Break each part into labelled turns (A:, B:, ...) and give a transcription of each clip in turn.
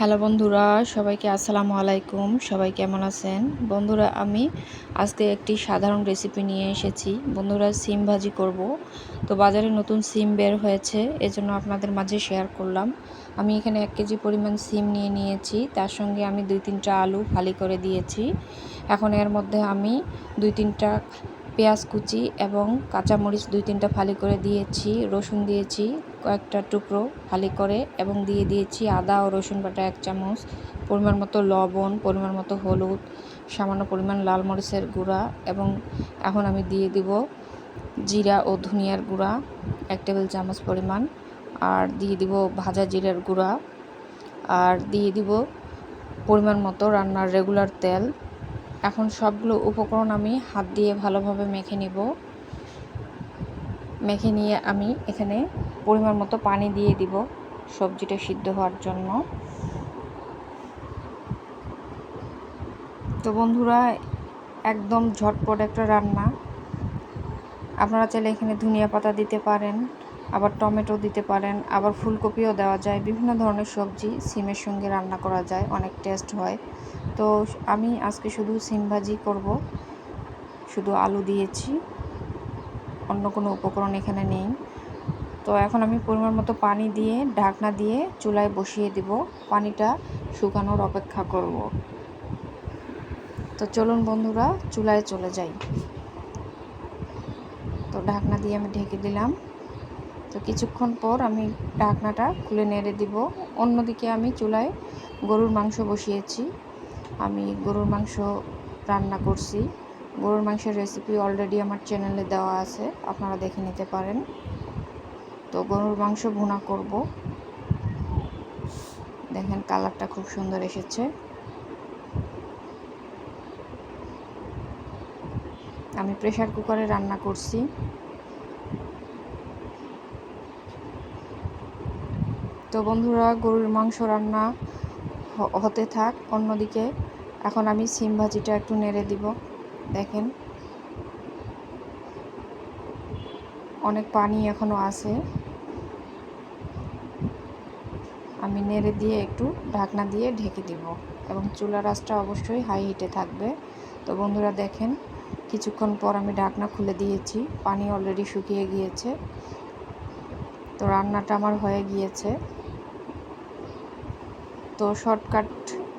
A: Hello বন্ধুরা, সবাইকে আসসালামু আলাইকুম। সবাই কেমন আছেন? বন্ধুরা, আমি আজকে একটি সাধারণ রেসিপি নিয়ে এসেছি। বন্ধুরা, সিম ভাজি করব। তো বাজারে নতুন সিম বের হয়েছে, এজন্য আপনাদের মাঝে শেয়ার করলাম। আমি এখানে এক কেজি পরিমাণ সিম নিয়ে নিয়েছি। তার সঙ্গে আমি দুই তিনটা আলু ফালি করে দিয়েছি। এখন এর মধ্যে আমি দুই তিনটা পেঁয়াজ কুচি এবং কাঁচামরিচ দুই তিনটা ফালি করে দিয়েছি, রসুন দিয়েছি কয়েকটা টুকরো ফালি করে এবং দিয়ে দিয়েছি আদা ও রসুন বাটা এক চামচ, পরিমাণ মতো লবণ, পরিমাণ মতো হলুদ, সামান্য পরিমাণ লাল মরিচের গুঁড়া এবং এখন আমি দিয়ে দিব জিরা ও ধনিয়ার গুঁড়া, এক টেবিল চামচ পরিমাণ, আর দিয়ে দিব ভাজা জিরার গুঁড়া, আর দিয়ে দিব পরিমাণ মতো রান্নার রেগুলার তেল। এখন সবগুলো উপকরণ আমি হাত দিয়ে ভালোভাবে মেখে নিব। মেখে নিয়ে আমি এখানে পরিমাণ মতো পানি দিয়ে দিব সবজিটা সিদ্ধ হওয়ার জন্য। তো বন্ধুরা, একদম ঝটপট একটা রান্না। আপনারা চাইলে এখানে ধনিয়া পাতা দিতে পারেন, আবার টমেটো দিতে পারেন, আবার ফুলকপিও দেওয়া যায়। বিভিন্ন ধরনের সবজি সিমের সঙ্গে রান্না করা যায়, অনেক টেস্ট হয়। তো আমি আজকে শুধু সিম ভাজি করব, শুধু আলু দিয়েছি। অন্য কোনো উপকরণ এখানে নেই। তো এখন আমি পরিমাণ মতো পানি দিয়ে, ঢাকনা দিয়ে চুলায় বসিয়ে দিব। পানিটা শুকানোর অপেক্ষা করব। তো চলুন বন্ধুরা, চুলায় চলে যাই। তো ঢাকনা দিয়ে আমি ঢেকে দিলাম। তো কিছুক্ষণ পর আমি ঢাকনাটা খুলে নেড়ে দিব। অন্যদিকে আমি চুলায় গরুর মাংস বসিয়েছি। আমি গরুর মাংস রান্না করছি। গরুর মাংসের রেসিপি অলরেডি আমার চ্যানেলে দেওয়া আছে। আপনারা দেখে নিতে পারেন। তো গরুর মাংস ভুনা করব। দেখেন কালারটা খুব সুন্দর এসেছে। আমি প্রেশার কুকারে রান্না করছি। তো বন্ধুরা, গরুর মাংস রান্না হতে থাক, অন্যদিকে এখন আমি সিম ভাজিটা একটু নেড়ে দিব। দেখেন অনেক পানি এখনও আছে। আমি নেড়ে দিয়ে একটু ঢাকনা দিয়ে ঢেকে দিব এবং চুলা রাসটা অবশ্যই হাই হিটে থাকবে। তো বন্ধুরা দেখেন, কিছুক্ষণ পর আমি ঢাকনা খুলে দিয়েছি, পানি অলরেডি শুকিয়ে গিয়েছে। তো রান্নাটা আমার হয়ে গিয়েছে। তো শর্টকাট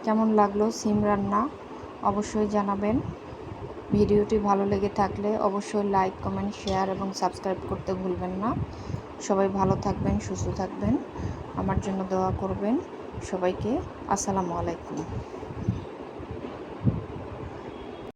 A: কেমন লাগল? সিম রান্না অবশ্যই জানাবেন। ভিডিওটি ভালো লেগে থাকলে অবশ্যই লাইক, কমেন্ট, শেয়ার এবং সাবস্ক্রাইব করতে ভুলবেন না। সবাই ভালো থাকবেন, সুস্থ থাকবেন। আমার জন্য দোয়া করবেন সবাইকে। আসসালামু আলাইকুম।